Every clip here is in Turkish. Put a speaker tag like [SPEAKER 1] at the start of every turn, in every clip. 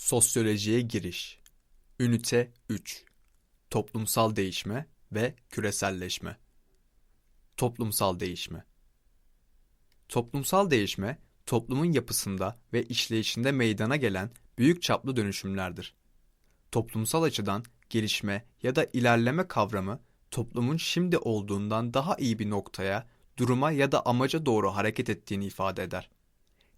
[SPEAKER 1] Sosyolojiye giriş. Ünite 3. Toplumsal değişme ve küreselleşme. Toplumsal değişme. Toplumsal değişme, toplumun yapısında ve işleyişinde meydana gelen büyük çaplı dönüşümlerdir. Toplumsal açıdan gelişme ya da ilerleme kavramı, toplumun şimdi olduğundan daha iyi bir noktaya, duruma ya da amaca doğru hareket ettiğini ifade eder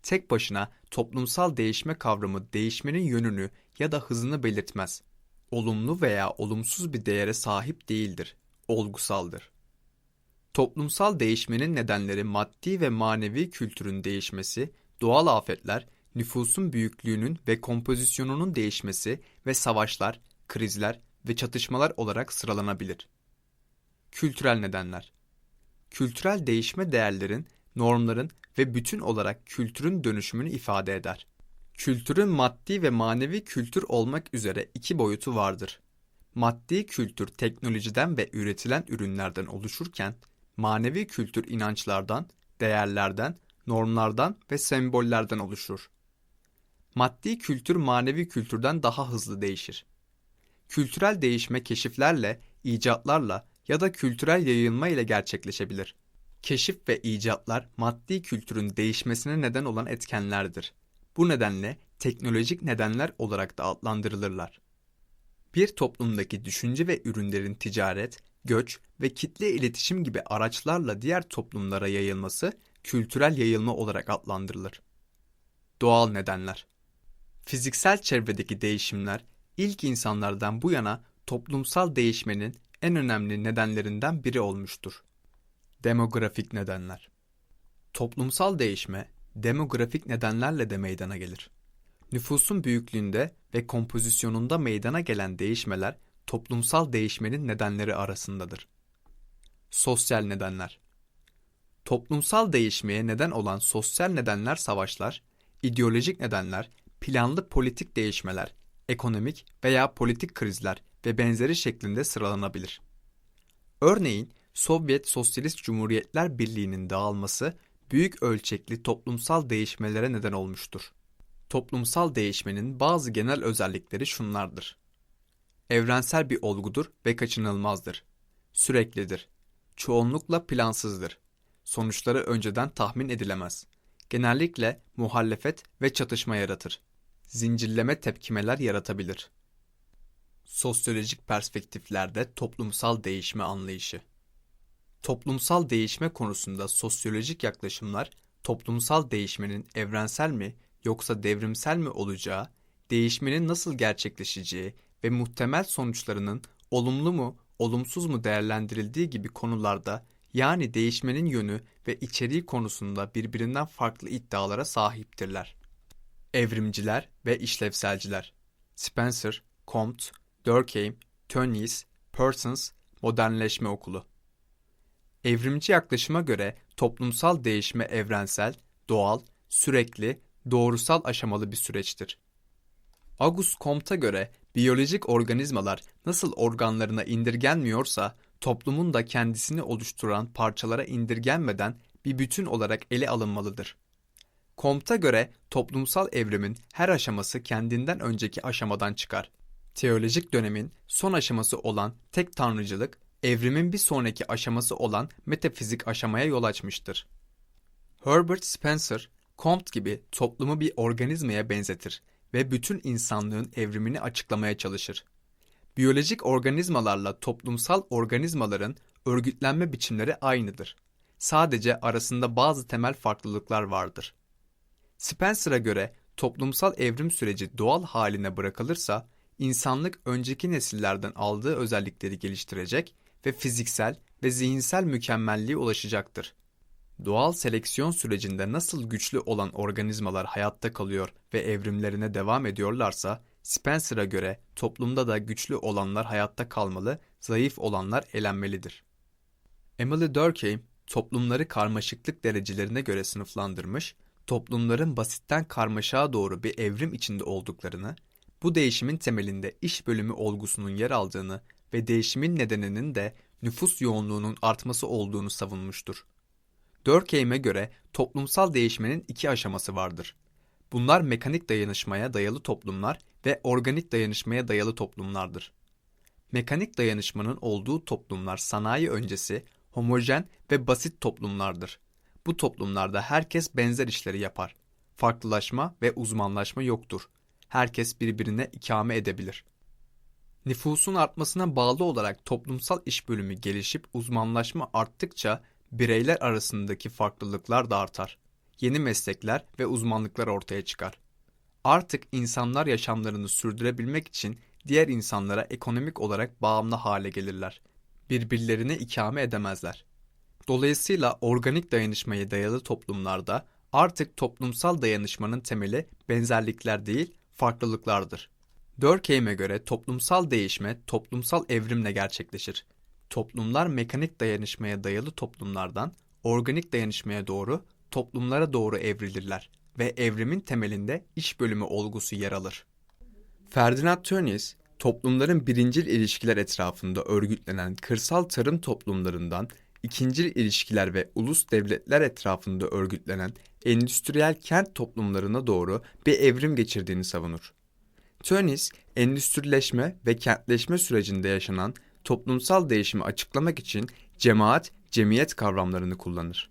[SPEAKER 1] tek başına toplumsal değişme kavramı değişmenin yönünü ya da hızını belirtmez. Olumlu veya olumsuz bir değere sahip değildir, olgusaldır. Toplumsal değişmenin nedenleri maddi ve manevi kültürün değişmesi, doğal afetler, nüfusun büyüklüğünün ve kompozisyonunun değişmesi ve savaşlar, krizler ve çatışmalar olarak sıralanabilir. Kültürel nedenler Kültürel değişme değerlerin, normların ve bütün olarak kültürün dönüşümünü ifade eder. Kültürün maddi ve manevi kültür olmak üzere iki boyutu vardır. Maddi kültür teknolojiden ve üretilen ürünlerden oluşurken, manevi kültür inançlardan, değerlerden, normlardan ve sembollerden oluşur. Maddi kültür manevi kültürden daha hızlı değişir. Kültürel değişme keşiflerle, icatlarla ya da kültürel yayılma ile gerçekleşebilir. Keşif ve icatlar maddi kültürün değişmesine neden olan etkenlerdir. Bu nedenle teknolojik nedenler olarak da adlandırılırlar. Bir toplumdaki düşünce ve ürünlerin ticaret, göç ve kitle iletişim gibi araçlarla diğer toplumlara yayılması kültürel yayılma olarak adlandırılır. Doğal nedenler Fiziksel çevredeki değişimler ilk insanlardan bu yana toplumsal değişmenin en önemli nedenlerinden biri olmuştur. Demografik nedenler. Toplumsal değişme demografik nedenlerle de meydana gelir. Nüfusun büyüklüğünde ve kompozisyonunda meydana gelen değişmeler toplumsal değişmenin nedenleri arasındadır. Sosyal nedenler. Toplumsal değişmeye neden olan sosyal nedenler savaşlar, ideolojik nedenler, planlı politik değişmeler, ekonomik veya politik krizler ve benzeri şeklinde sıralanabilir. Örneğin Sovyet Sosyalist Cumhuriyetler Birliği'nin dağılması büyük ölçekli toplumsal değişmelere neden olmuştur. Toplumsal değişmenin bazı genel özellikleri şunlardır. Evrensel bir olgudur ve kaçınılmazdır. Süreklidir. Çoğunlukla plansızdır. Sonuçları önceden tahmin edilemez. Genellikle muhalefet ve çatışma yaratır. Zincirleme tepkimeler yaratabilir. Sosyolojik perspektiflerde toplumsal değişme anlayışı Toplumsal değişme konusunda sosyolojik yaklaşımlar toplumsal değişmenin evrensel mi yoksa devrimsel mi olacağı, değişmenin nasıl gerçekleşeceği ve muhtemel sonuçlarının olumlu mu, olumsuz mu değerlendirildiği gibi konularda yani değişmenin yönü ve içeriği konusunda birbirinden farklı iddialara sahiptirler. Evrimciler ve işlevselciler Spencer, Comte, Durkheim, Tönnies, Parsons, Modernleşme Okulu Evrimci yaklaşıma göre toplumsal değişme evrensel, doğal, sürekli, doğrusal aşamalı bir süreçtir. Auguste Comte'a göre biyolojik organizmalar nasıl organlarına indirgenmiyorsa toplumun da kendisini oluşturan parçalara indirgenmeden bir bütün olarak ele alınmalıdır. Comte'a göre toplumsal evrimin her aşaması kendinden önceki aşamadan çıkar. Teolojik dönemin son aşaması olan tek tanrıcılık evrimin bir sonraki aşaması olan metafizik aşamaya yol açmıştır. Herbert Spencer, Comte gibi toplumu bir organizmaya benzetir ve bütün insanlığın evrimini açıklamaya çalışır. Biyolojik organizmalarla toplumsal organizmaların örgütlenme biçimleri aynıdır. Sadece arasında bazı temel farklılıklar vardır. Spencer'a göre toplumsal evrim süreci doğal haline bırakılırsa, insanlık önceki nesillerden aldığı özellikleri geliştirecek ve fiziksel ve zihinsel mükemmelliğe ulaşacaktır. Doğal seleksiyon sürecinde nasıl güçlü olan organizmalar hayatta kalıyor ve evrimlerine devam ediyorlarsa, Spencer'a göre toplumda da güçlü olanlar hayatta kalmalı, zayıf olanlar elenmelidir. Emily Durkheim, toplumları karmaşıklık derecelerine göre sınıflandırmış, toplumların basitten karmaşağa doğru bir evrim içinde olduklarını, bu değişimin temelinde iş bölümü olgusunun yer aldığını ve değişimin nedeninin de nüfus yoğunluğunun artması olduğunu savunmuştur. Durkheim'e göre toplumsal değişmenin iki aşaması vardır. Bunlar mekanik dayanışmaya dayalı toplumlar ve organik dayanışmaya dayalı toplumlardır. Mekanik dayanışmanın olduğu toplumlar sanayi öncesi, homojen ve basit toplumlardır. Bu toplumlarda herkes benzer işleri yapar. Farklılaşma ve uzmanlaşma yoktur. Herkes birbirine ikame edebilir. Nüfusun artmasına bağlı olarak toplumsal iş bölümü gelişip uzmanlaşma arttıkça bireyler arasındaki farklılıklar da artar. Yeni meslekler ve uzmanlıklar ortaya çıkar. Artık insanlar yaşamlarını sürdürebilmek için diğer insanlara ekonomik olarak bağımlı hale gelirler. Birbirlerine ikame edemezler. Dolayısıyla organik dayanışmaya dayalı toplumlarda artık toplumsal dayanışmanın temeli benzerlikler değil, farklılıklardır. Durkheim'e göre toplumsal değişme toplumsal evrimle gerçekleşir. Toplumlar mekanik dayanışmaya dayalı toplumlardan organik dayanışmaya doğru, toplumlara doğru evrilirler ve evrimin temelinde iş bölümü olgusu yer alır. Ferdinand Tönnies, toplumların birincil ilişkiler etrafında örgütlenen kırsal tarım toplumlarından ikincil ilişkiler ve ulus devletler etrafında örgütlenen endüstriyel kent toplumlarına doğru bir evrim geçirdiğini savunur. Tönnies, endüstrileşme ve kentleşme sürecinde yaşanan toplumsal değişimi açıklamak için cemaat, cemiyet kavramlarını kullanır.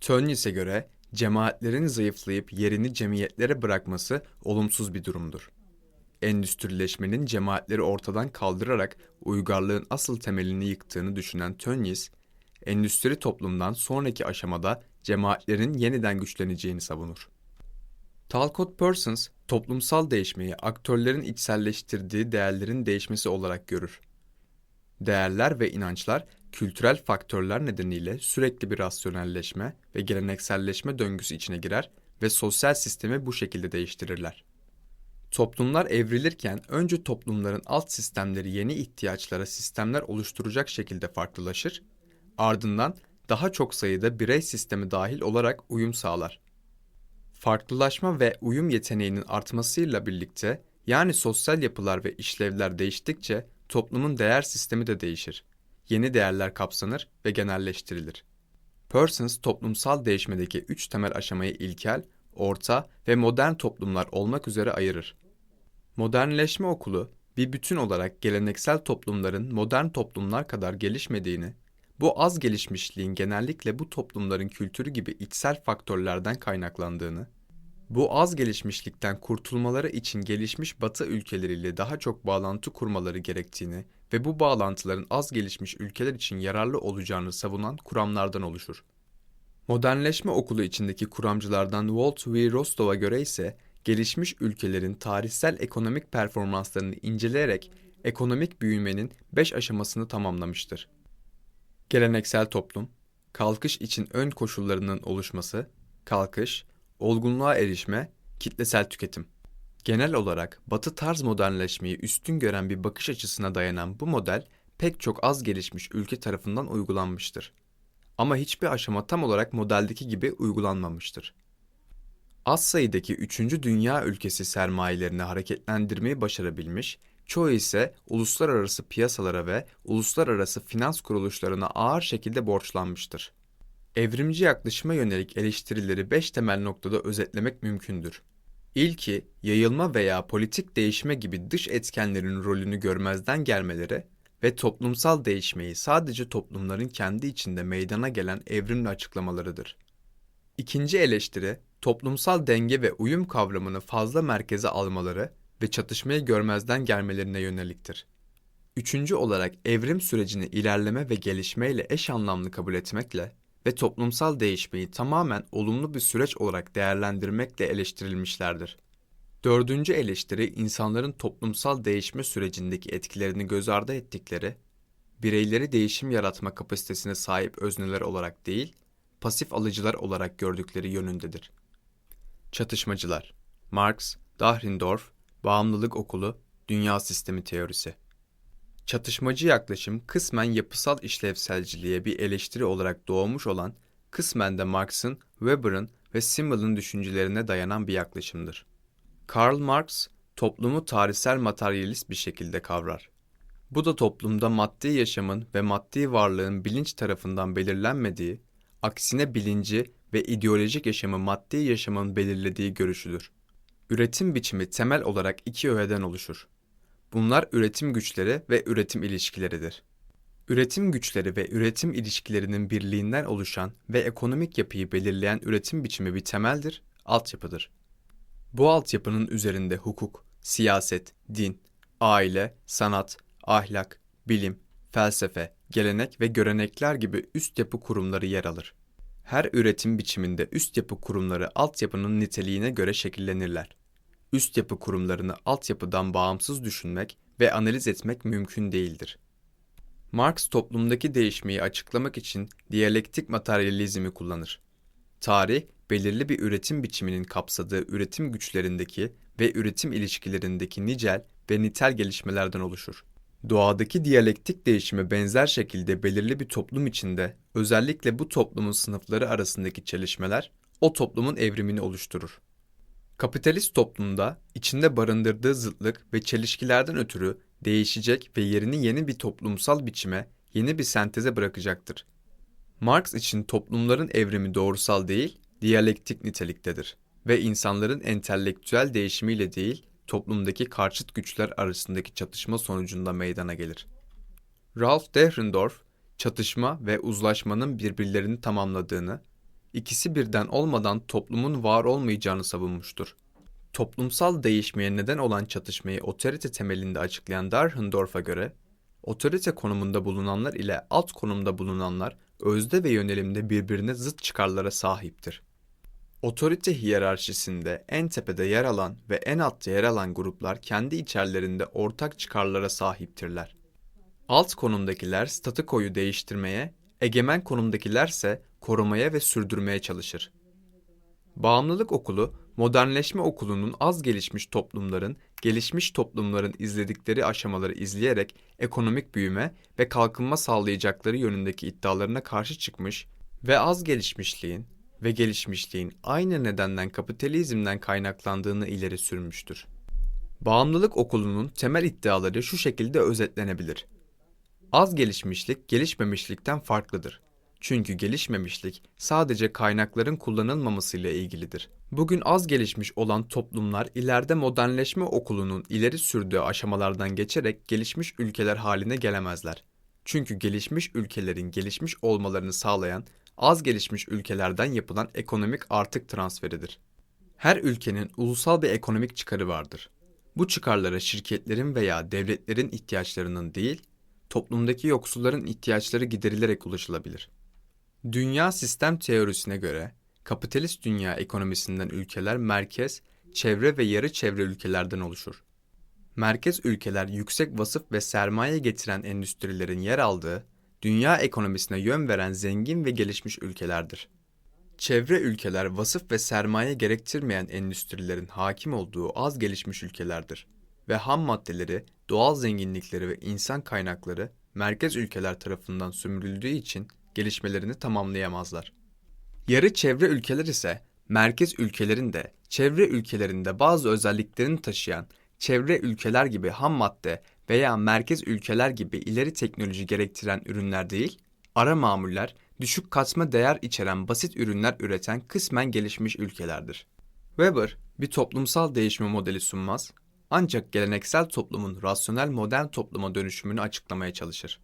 [SPEAKER 1] Tönnies'e göre cemaatlerin zayıflayıp yerini cemiyetlere bırakması olumsuz bir durumdur. Endüstrileşmenin cemaatleri ortadan kaldırarak uygarlığın asıl temelini yıktığını düşünen Tönnies, endüstri toplumdan sonraki aşamada cemaatlerin yeniden güçleneceğini savunur. Talcott Parsons, toplumsal değişmeyi aktörlerin içselleştirdiği değerlerin değişmesi olarak görür. Değerler ve inançlar kültürel faktörler nedeniyle sürekli bir rasyonelleşme ve gelenekselleşme döngüsü içine girer ve sosyal sistemi bu şekilde değiştirirler. Toplumlar evrilirken önce toplumların alt sistemleri yeni ihtiyaçlara sistemler oluşturacak şekilde farklılaşır, ardından daha çok sayıda birey sistemi dahil olarak uyum sağlar. Farklılaşma ve uyum yeteneğinin artmasıyla birlikte yani sosyal yapılar ve işlevler değiştikçe toplumun değer sistemi de değişir. Yeni değerler kapsanır ve genelleştirilir. Parsons toplumsal değişmedeki üç temel aşamayı ilkel, orta ve modern toplumlar olmak üzere ayırır. Modernleşme okulu bir bütün olarak geleneksel toplumların modern toplumlar kadar gelişmediğini, bu az gelişmişliğin genellikle bu toplumların kültürü gibi içsel faktörlerden kaynaklandığını, bu az gelişmişlikten kurtulmaları için gelişmiş batı ülkeleriyle daha çok bağlantı kurmaları gerektiğini ve bu bağlantıların az gelişmiş ülkeler için yararlı olacağını savunan kuramlardan oluşur. Modernleşme okulu içindeki kuramcılardan Walt V. Rostov'a göre ise gelişmiş ülkelerin tarihsel ekonomik performanslarını inceleyerek ekonomik büyümenin beş aşamasını tamamlamıştır. Geleneksel toplum, kalkış için ön koşullarının oluşması, kalkış, olgunluğa erişme, kitlesel tüketim. Genel olarak batı tarz modernleşmeyi üstün gören bir bakış açısına dayanan bu model pek çok az gelişmiş ülke tarafından uygulanmıştır. Ama hiçbir aşama tam olarak modeldeki gibi uygulanmamıştır. Az sayıdaki 3. dünya ülkesi sermayelerini hareketlendirmeyi başarabilmiş, çoğu ise uluslararası piyasalara ve uluslararası finans kuruluşlarına ağır şekilde borçlanmıştır. Evrimci yaklaşıma yönelik eleştirileri beş temel noktada özetlemek mümkündür. İlki, yayılma veya politik değişme gibi dış etkenlerin rolünü görmezden gelmeleri ve toplumsal değişmeyi sadece toplumların kendi içinde meydana gelen evrimle açıklamalarıdır. İkinci eleştiri, toplumsal denge ve uyum kavramını fazla merkeze almaları ve çatışmayı görmezden gelmelerine yöneliktir. Üçüncü olarak evrim sürecini ilerleme ve gelişmeyle eş anlamlı kabul etmekle ve toplumsal değişmeyi tamamen olumlu bir süreç olarak değerlendirmekle eleştirilmişlerdir. Dördüncü eleştiri insanların toplumsal değişme sürecindeki etkilerini göz ardı ettikleri, bireyleri değişim yaratma kapasitesine sahip özneler olarak değil, pasif alıcılar olarak gördükleri yönündedir. Çatışmacılar Marx, Dahrendorf, Bağımlılık Okulu, Dünya Sistemi Teorisi Çatışmacı yaklaşım kısmen yapısal işlevselciliğe bir eleştiri olarak doğmuş olan, kısmen de Marx'ın, Weber'ın ve Simmel'ın düşüncelerine dayanan bir yaklaşımdır. Karl Marx, toplumu tarihsel materyalist bir şekilde kavrar. Bu da toplumda maddi yaşamın ve maddi varlığın bilinç tarafından belirlenmediği, aksine bilinci ve ideolojik yaşamı maddi yaşamın belirlediği görüşüdür. Üretim biçimi temel olarak iki öğeden oluşur. Bunlar üretim güçleri ve üretim ilişkileridir. Üretim güçleri ve üretim ilişkilerinin birliğinden oluşan ve ekonomik yapıyı belirleyen üretim biçimi bir temeldir, altyapıdır. Bu altyapının üzerinde hukuk, siyaset, din, aile, sanat, ahlak, bilim, felsefe, gelenek ve görenekler gibi üst yapı kurumları yer alır. Her üretim biçiminde üst yapı kurumları altyapının niteliğine göre şekillenirler. Üst yapı kurumlarını altyapıdan bağımsız düşünmek ve analiz etmek mümkün değildir. Marx toplumdaki değişmeyi açıklamak için diyalektik materyalizmi kullanır. Tarih, belirli bir üretim biçiminin kapsadığı üretim güçlerindeki ve üretim ilişkilerindeki nicel ve nitel gelişmelerden oluşur. Doğadaki diyalektik değişime benzer şekilde belirli bir toplum içinde özellikle bu toplumun sınıfları arasındaki çelişmeler o toplumun evrimini oluşturur. Kapitalist toplumda içinde barındırdığı zıtlık ve çelişkilerden ötürü değişecek ve yerini yeni bir toplumsal biçime, yeni bir senteze bırakacaktır. Marx için toplumların evrimi doğrusal değil, diyalektik niteliktedir ve insanların entelektüel değişimiyle değil, toplumdaki karşıt güçler arasındaki çatışma sonucunda meydana gelir. Ralph Dahrendorf, çatışma ve uzlaşmanın birbirlerini tamamladığını, ikisi birden olmadan toplumun var olmayacağını savunmuştur. Toplumsal değişmeye neden olan çatışmayı otorite temelinde açıklayan Dahrendorf'a göre, otorite konumunda bulunanlar ile alt konumda bulunanlar özde ve yönelimde birbirine zıt çıkarlara sahiptir. Otorite hiyerarşisinde en tepede yer alan ve en altta yer alan gruplar kendi içerlerinde ortak çıkarlara sahiptirler. Alt konumdakiler statükoyu değiştirmeye, egemen konumdakilerse korumaya ve sürdürmeye çalışır. Bağımlılık okulu, modernleşme okulunun az gelişmiş toplumların, gelişmiş toplumların izledikleri aşamaları izleyerek ekonomik büyüme ve kalkınma sağlayacakları yönündeki iddialarına karşı çıkmış ve az gelişmişliğin, ve gelişmişliğin aynı nedenden kapitalizmden kaynaklandığını ileri sürmüştür. Bağımlılık okulunun temel iddiaları şu şekilde özetlenebilir. Az gelişmişlik gelişmemişlikten farklıdır. Çünkü gelişmemişlik sadece kaynakların kullanılmamasıyla ilgilidir. Bugün az gelişmiş olan toplumlar ileride modernleşme okulunun ileri sürdüğü aşamalardan geçerek gelişmiş ülkeler haline gelemezler. Çünkü gelişmiş ülkelerin gelişmiş olmalarını sağlayan az gelişmiş ülkelerden yapılan ekonomik artık transferidir. Her ülkenin ulusal bir ekonomik çıkarı vardır. Bu çıkarlara şirketlerin veya devletlerin ihtiyaçlarının değil, toplumdaki yoksulların ihtiyaçları giderilerek ulaşılabilir. Dünya sistem teorisine göre kapitalist dünya ekonomisinden ülkeler merkez, çevre ve yarı çevre ülkelerden oluşur. Merkez ülkeler yüksek vasıf ve sermaye getiren endüstrilerin yer aldığı dünya ekonomisine yön veren zengin ve gelişmiş ülkelerdir. Çevre ülkeler vasıf ve sermaye gerektirmeyen endüstrilerin hakim olduğu az gelişmiş ülkelerdir ve ham maddeleri, doğal zenginlikleri ve insan kaynakları merkez ülkeler tarafından sömürüldüğü için gelişmelerini tamamlayamazlar. Yarı çevre ülkeler ise merkez ülkelerin de çevre ülkelerinde bazı özelliklerini taşıyan çevre ülkeler gibi ham madde veya merkez ülkeler gibi ileri teknoloji gerektiren ürünler değil, ara mamuller, düşük katma değer içeren basit ürünler üreten kısmen gelişmiş ülkelerdir. Weber bir toplumsal değişme modeli sunmaz, ancak geleneksel toplumun rasyonel modern topluma dönüşümünü açıklamaya çalışır.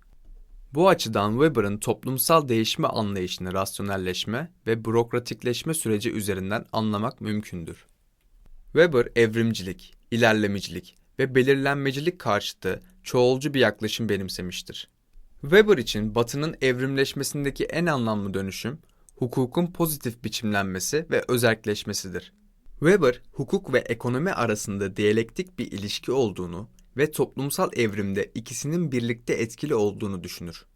[SPEAKER 1] Bu açıdan Weber'ın toplumsal değişme anlayışını rasyonelleşme ve bürokratikleşme süreci üzerinden anlamak mümkündür. Weber evrimcilik, ilerlemecilik ve belirlenmecilik karşıtı çoğulcu bir yaklaşım benimsemiştir. Weber için Batı'nın evrimleşmesindeki en anlamlı dönüşüm, hukukun pozitif biçimlenmesi ve özelleşmesidir. Weber, hukuk ve ekonomi arasında diyalektik bir ilişki olduğunu ve toplumsal evrimde ikisinin birlikte etkili olduğunu düşünür.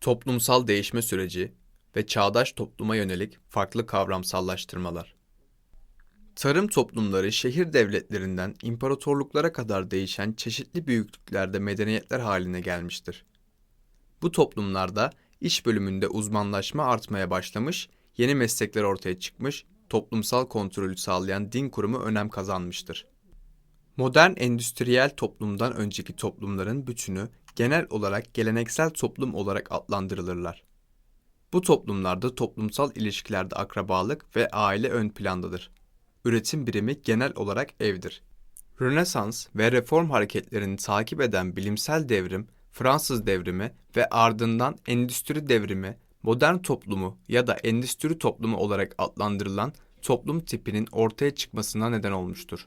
[SPEAKER 1] Toplumsal değişme süreci ve çağdaş topluma yönelik farklı kavramsallaştırmalar. Tarım toplumları şehir devletlerinden imparatorluklara kadar değişen çeşitli büyüklüklerde medeniyetler haline gelmiştir. Bu toplumlarda iş bölümünde uzmanlaşma artmaya başlamış, yeni meslekler ortaya çıkmış, toplumsal kontrolü sağlayan din kurumu önem kazanmıştır. Modern endüstriyel toplumdan önceki toplumların bütünü genel olarak geleneksel toplum olarak adlandırılırlar. Bu toplumlarda toplumsal ilişkilerde akrabalık ve aile ön plandadır. üretim birimi genel olarak evdir. Rönesans ve reform hareketlerini takip eden bilimsel devrim, Fransız devrimi ve ardından endüstri devrimi, modern toplumu ya da endüstri toplumu olarak adlandırılan toplum tipinin ortaya çıkmasına neden olmuştur.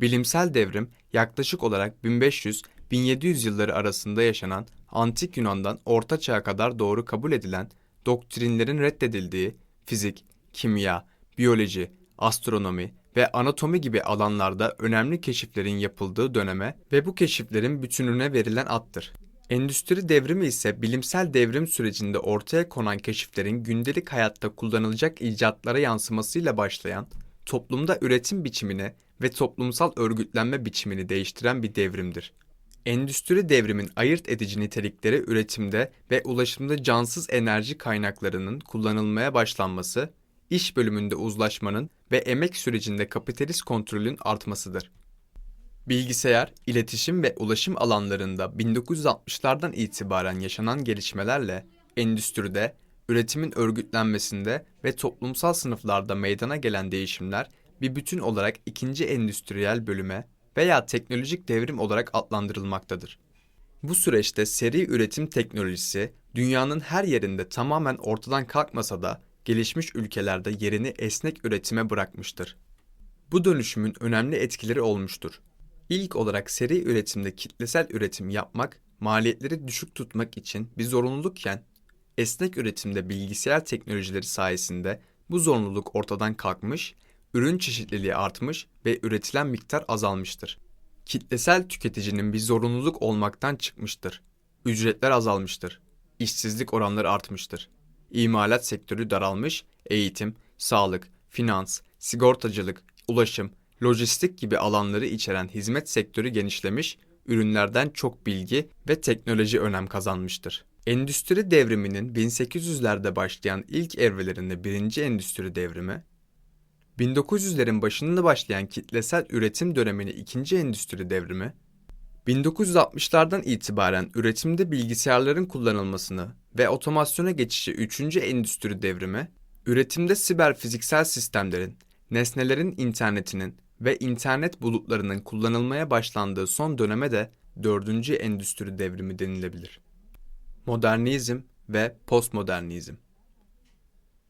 [SPEAKER 1] Bilimsel devrim yaklaşık olarak 1500-1700 yılları arasında yaşanan antik Yunan'dan Orta Çağ'a kadar doğru kabul edilen doktrinlerin reddedildiği fizik, kimya, biyoloji, astronomi ve anatomi gibi alanlarda önemli keşiflerin yapıldığı döneme ve bu keşiflerin bütününe verilen addır. Endüstri devrimi ise bilimsel devrim sürecinde ortaya konan keşiflerin gündelik hayatta kullanılacak icatlara yansımasıyla başlayan, toplumda üretim biçimini ve toplumsal örgütlenme biçimini değiştiren bir devrimdir. Endüstri devrimin ayırt edici nitelikleri üretimde ve ulaşımda cansız enerji kaynaklarının kullanılmaya başlanması, iş bölümünde uzlaşmanın ve emek sürecinde kapitalist kontrolün artmasıdır. Bilgisayar, iletişim ve ulaşım alanlarında 1960'lardan itibaren yaşanan gelişmelerle endüstride, üretimin örgütlenmesinde ve toplumsal sınıflarda meydana gelen değişimler bir bütün olarak ikinci endüstriyel bölüme veya teknolojik devrim olarak adlandırılmaktadır. Bu süreçte seri üretim teknolojisi dünyanın her yerinde tamamen ortadan kalkmasa da gelişmiş ülkelerde yerini esnek üretime bırakmıştır. Bu dönüşümün önemli etkileri olmuştur. İlk olarak seri üretimde kitlesel üretim yapmak, maliyetleri düşük tutmak için bir zorunlulukken, esnek üretimde bilgisayar teknolojileri sayesinde bu zorunluluk ortadan kalkmış, ürün çeşitliliği artmış ve üretilen miktar azalmıştır. Kitlesel tüketicinin bir zorunluluk olmaktan çıkmıştır. Ücretler azalmıştır. İşsizlik oranları artmıştır. İmalat sektörü daralmış, eğitim, sağlık, finans, sigortacılık, ulaşım, lojistik gibi alanları içeren hizmet sektörü genişlemiş, ürünlerden çok bilgi ve teknoloji önem kazanmıştır. Endüstri devriminin 1800'lerde başlayan ilk evrelerinde birinci endüstri devrimi, 1900'lerin başında başlayan kitlesel üretim dönemini ikinci endüstri devrimi, 1960'lardan itibaren üretimde bilgisayarların kullanılmasını ve otomasyona geçişi 3. endüstri devrimi, üretimde siber fiziksel sistemlerin, nesnelerin internetinin ve internet bulutlarının kullanılmaya başlandığı son döneme de 4. endüstri devrimi denilebilir. Modernizm ve postmodernizm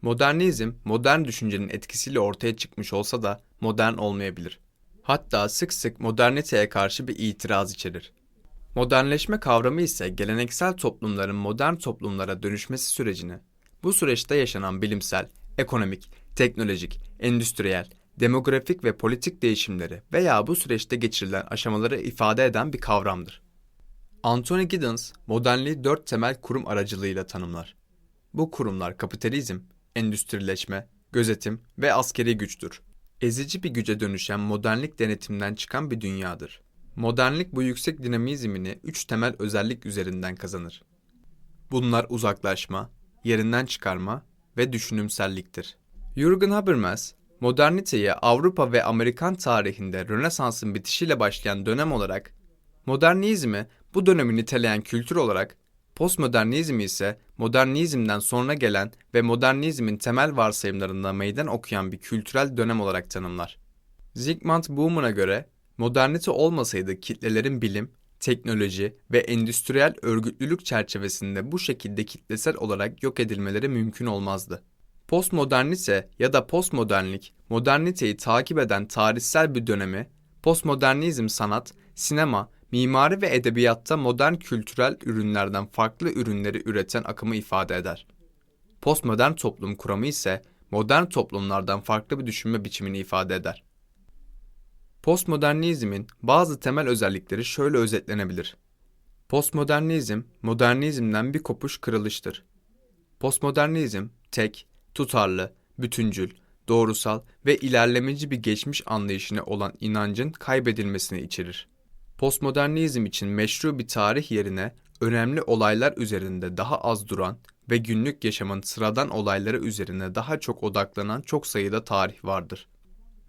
[SPEAKER 1] Modernizm, modern düşüncenin etkisiyle ortaya çıkmış olsa da modern olmayabilir. Hatta sık sık moderniteye karşı bir itiraz içerir. Modernleşme kavramı ise geleneksel toplumların modern toplumlara dönüşmesi sürecini, bu süreçte yaşanan bilimsel, ekonomik, teknolojik, endüstriyel, demografik ve politik değişimleri veya bu süreçte geçirilen aşamaları ifade eden bir kavramdır. Anthony Giddens, modernliği dört temel kurum aracılığıyla tanımlar. Bu kurumlar kapitalizm, endüstrileşme, gözetim ve askeri güçtür. Ezici bir güce dönüşen modernlik denetimden çıkan bir dünyadır. Modernlik bu yüksek dinamizmini üç temel özellik üzerinden kazanır. Bunlar uzaklaşma, yerinden çıkarma ve düşünümselliktir. Jürgen Habermas, moderniteyi Avrupa ve Amerikan tarihinde Rönesans'ın bitişiyle başlayan dönem olarak, modernizmi bu dönemi niteleyen kültür olarak Postmodernizm ise modernizmden sonra gelen ve modernizmin temel varsayımlarında meydan okuyan bir kültürel dönem olarak tanımlar. Zygmunt Bauman'a göre modernite olmasaydı kitlelerin bilim, teknoloji ve endüstriyel örgütlülük çerçevesinde bu şekilde kitlesel olarak yok edilmeleri mümkün olmazdı. Postmodernite ya da postmodernlik, moderniteyi takip eden tarihsel bir dönemi, postmodernizm sanat, sinema, mimari ve edebiyatta modern kültürel ürünlerden farklı ürünleri üreten akımı ifade eder. Postmodern toplum kuramı ise modern toplumlardan farklı bir düşünme biçimini ifade eder. Postmodernizmin bazı temel özellikleri şöyle özetlenebilir. Postmodernizm, modernizmden bir kopuş kırılıştır. Postmodernizm, tek, tutarlı, bütüncül, doğrusal ve ilerlemeci bir geçmiş anlayışına olan inancın kaybedilmesini içerir. Postmodernizm için meşru bir tarih yerine önemli olaylar üzerinde daha az duran ve günlük yaşamın sıradan olayları üzerine daha çok odaklanan çok sayıda tarih vardır.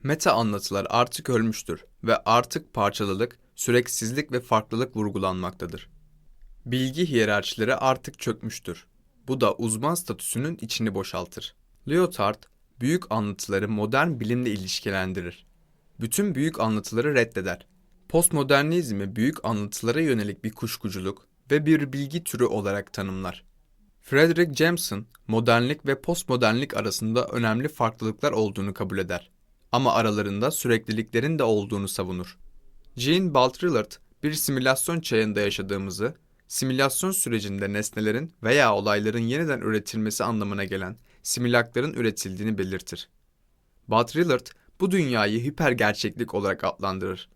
[SPEAKER 1] Meta anlatılar artık ölmüştür ve artık parçalılık, süreksizlik ve farklılık vurgulanmaktadır. Bilgi hiyerarşileri artık çökmüştür. Bu da uzman statüsünün içini boşaltır. Lyotard, büyük anlatıları modern bilimle ilişkilendirir. Bütün büyük anlatıları reddeder. Postmodernizmi büyük anlatılara yönelik bir kuşkuculuk ve bir bilgi türü olarak tanımlar. Frederick Jameson, modernlik ve postmodernlik arasında önemli farklılıklar olduğunu kabul eder. Ama aralarında sürekliliklerin de olduğunu savunur. Jean Baudrillard, bir simülasyon çağında yaşadığımızı, simülasyon sürecinde nesnelerin veya olayların yeniden üretilmesi anlamına gelen simülakların üretildiğini belirtir. Baudrillard, bu dünyayı hiper gerçeklik olarak adlandırır.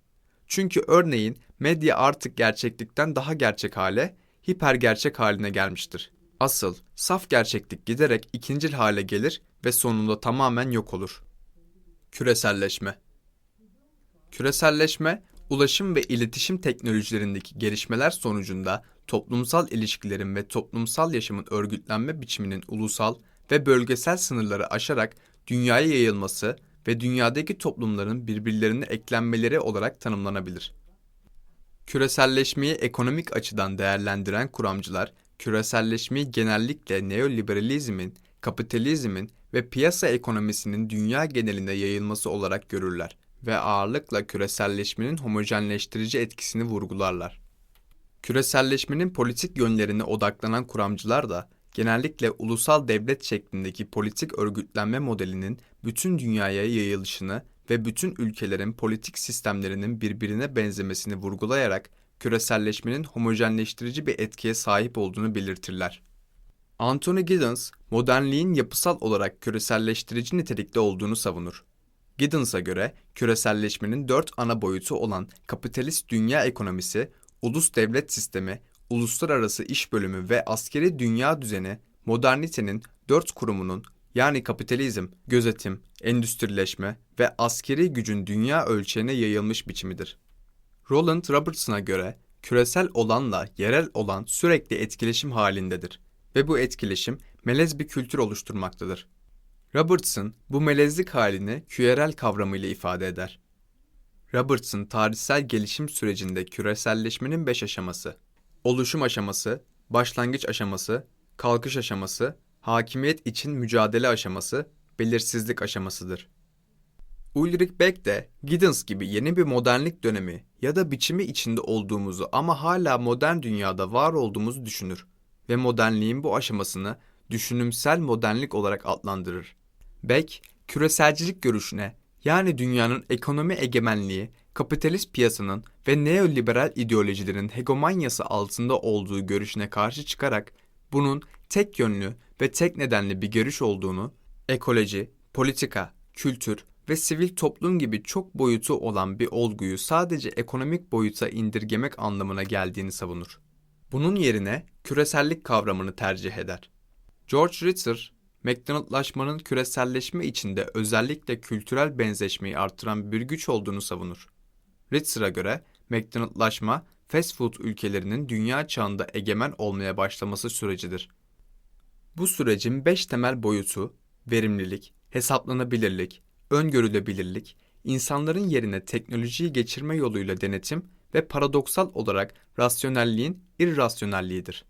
[SPEAKER 1] Çünkü örneğin medya artık gerçeklikten daha gerçek hale, hiper gerçek haline gelmiştir. Asıl, saf gerçeklik giderek ikincil hale gelir ve sonunda tamamen yok olur. Küreselleşme Küreselleşme, ulaşım ve iletişim teknolojilerindeki gelişmeler sonucunda toplumsal ilişkilerin ve toplumsal yaşamın örgütlenme biçiminin ulusal ve bölgesel sınırları aşarak dünyaya yayılması ve dünyadaki toplumların birbirlerine eklenmeleri olarak tanımlanabilir. Küreselleşmeyi ekonomik açıdan değerlendiren kuramcılar, küreselleşmeyi genellikle neoliberalizmin, kapitalizmin ve piyasa ekonomisinin dünya geneline yayılması olarak görürler ve ağırlıkla küreselleşmenin homojenleştirici etkisini vurgularlar. Küreselleşmenin politik yönlerine odaklanan kuramcılar da genellikle ulusal devlet şeklindeki politik örgütlenme modelinin bütün dünyaya yayılışını ve bütün ülkelerin politik sistemlerinin birbirine benzemesini vurgulayarak küreselleşmenin homojenleştirici bir etkiye sahip olduğunu belirtirler. Anthony Giddens, modernliğin yapısal olarak küreselleştirici nitelikte olduğunu savunur. Giddens'a göre küreselleşmenin dört ana boyutu olan kapitalist dünya ekonomisi, ulus devlet sistemi, uluslararası iş bölümü ve askeri dünya düzeni modernitenin dört kurumunun yani kapitalizm, gözetim, endüstrileşme ve askeri gücün dünya ölçeğine yayılmış biçimidir. Roland Robertson'a göre küresel olanla yerel olan sürekli etkileşim halindedir ve bu etkileşim melez bir kültür oluşturmaktadır. Robertson bu melezlik halini küyerel kavramıyla ifade eder. Robertson tarihsel gelişim sürecinde küreselleşmenin beş aşaması, oluşum aşaması, başlangıç aşaması, kalkış aşaması, hakimiyet için mücadele aşaması, belirsizlik aşamasıdır. Ulrich Beck de Giddens gibi yeni bir modernlik dönemi ya da biçimi içinde olduğumuzu ama hala modern dünyada var olduğumuzu düşünür ve modernliğin bu aşamasını düşünümsel modernlik olarak adlandırır. Beck, küreselcilik görüşüne yani dünyanın ekonomi egemenliği, kapitalist piyasanın ve neoliberal ideolojilerin hegemonyası altında olduğu görüşüne karşı çıkarak bunun tek yönlü ve tek nedenli bir görüş olduğunu, ekoloji, politika, kültür ve sivil toplum gibi çok boyutu olan bir olguyu sadece ekonomik boyuta indirgemek anlamına geldiğini savunur. Bunun yerine küresellik kavramını tercih eder. George Ritzer, McDonald'laşmanın küreselleşme içinde özellikle kültürel benzeşmeyi artıran bir güç olduğunu savunur. Ritzer'a göre McDonald'laşma, fast food ülkelerinin dünya çağında egemen olmaya başlaması sürecidir. Bu sürecin beş temel boyutu, verimlilik, hesaplanabilirlik, öngörülebilirlik, insanların yerine teknolojiyi geçirme yoluyla denetim ve paradoksal olarak rasyonelliğin irrasyonelliğidir.